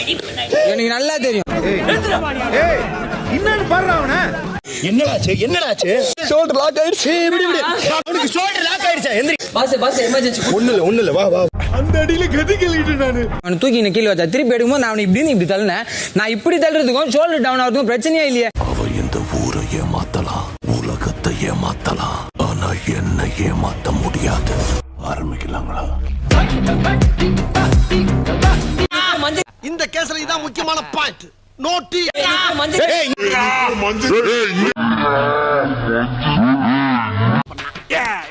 எனக்கு நல்லா தெரியும். என்னன்னு பாடுற அவன. என்னடாச்சு? என்னடாச்சு? ஷோல்டர் லாக் ஆயிடுச்சு. இப்படி இப்படி அவனுக்கு ஷோல்டர் லாக் ஆயிடுச்சா? எந்திரி. பாஸ் பாஸ் எமர்ஜென்சி ஒண்ணு இல்ல ஒண்ணு இல்ல வா வா. அந்த அடியில கதி கேள்விட்டு நானு. அவனை தூக்கி என்ன கீழே வச்சா. திருப்பி எடுக்கும்போது நான் அவனை இப்படின்னு இப்படி தள்ளினேன். நான் இப்படி தள்ளுறதுக்கும் ஷோல்டர் டவுன் ஆகிறதுக்கும் பிரச்சனையே இல்லையே. அவ இந்த ஊரை ஏமாத்தலாம். உலகத்தை ஏமாத்தலாம். ஆனா என்ன ஏமாத்த முடியாது. ஆரம்பிக்கலாங்களா? பாயிண்ட்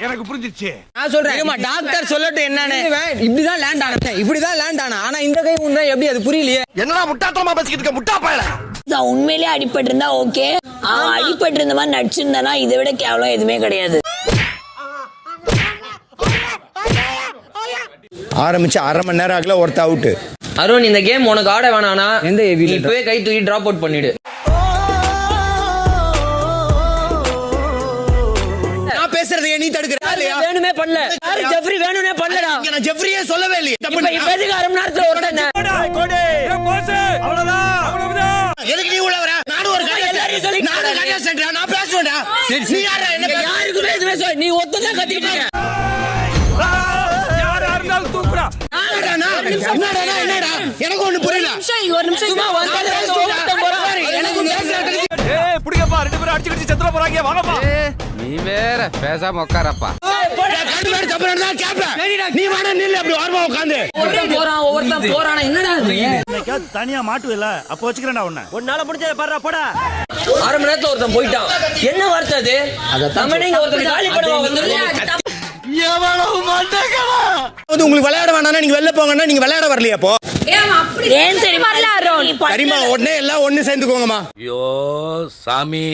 எனக்கு புரிஞ்சிருச்சு. நான் சொல்றேன். டாக்டர் சொல்லட்டும் என்னன்னு. இப்படிதான் லேண்ட் ஆனேன் இப்படிதான் லேண்ட் ஆனா ஆனா இந்த கை உண்டா எப்படி அது புரியலையே? என்னடா முட்டாத்தனமா பேசிக்கிட்டு இருக்க? முட்டா பயல. உண்மையிலேயே அடிபட்டு இருந்தா ஓகே அடிபட்டு இருந்த மாதிரி நடிச்சிருந்தானா இதை விட கேவலம் எதுவுமே கிடையாது. ஆரம்பிச்சு அரை மணி நேரம் ஆகல ஒருத்த அவுட் அருண் இந்த கேம் உனக்கு ஆட வேணானா எந்த நீ இப்பவே கை தூக்கி டிராப் அவுட் பண்ணிடு. நான் பேசுறது நீ தடுக்கிற வேணுமே பண்ணல. யாரு ஜெஃப்ரி வேணுமே பண்ணலடா. இங்க நான் ஜெஃப்ரியே சொல்லவே இல்லையே. இப்ப எதுக்கு அரை மணி நேரத்துல ஒருத்தன் எதுக்கு நீ உள்ள வர? நானும் ஒரு எல்லாரையும் சொல்லி- நானும் நான் பேசுவேன்டா. நீ யாரா என்ன யாருக்குமே எதுவுமே சொல்ல நீ ஒத்ததான் கத்திக்கிட்டு என்னடா? என்னடா? எனக்கு ஒண்ணு புரியல. ஒரு நிமிஷம். சும்மா வந்தாலே வந்து ஒருத்தன் போறான். எனக்கு பேசுறதுக்கு ஏய் புடிங்கப்பா. ரெண்டு பேரும் அடிச்சு கடிச்சு செத்துற போறாங்க. வாங்கப்பா. நீ வேற பேசாம உட்காரப்பா. நீ வேணா நில்லு அப்படி ஓரமா உட்காந்து. போறான் ஒவ்வொருத்தன் போறானா? என்னடா இது? தனியா மாட்டுவில்ல அப்ப வச்சுக்கிறேன்டா உன்ன. உன்னால முடிஞ்சத பாடுறா போடா. அரை மணி நேரத்துல ஒருத்தன் போயிட்டான். என்ன வார்த்தை அது? ஒருத்தன் காலி பண்ணுவா வந்து வந்து உங்களுக்கு விளையாட வேணாம்னா நீங்க வெளில போங்கன்னா நீங்க விளையாட வரலையா அப்போ? ஏன் சரிம்மா உடனே எல்லாம் ஒண்ணு சேர்ந்துக்கோங்கம்மா. ஐயோ சாமி.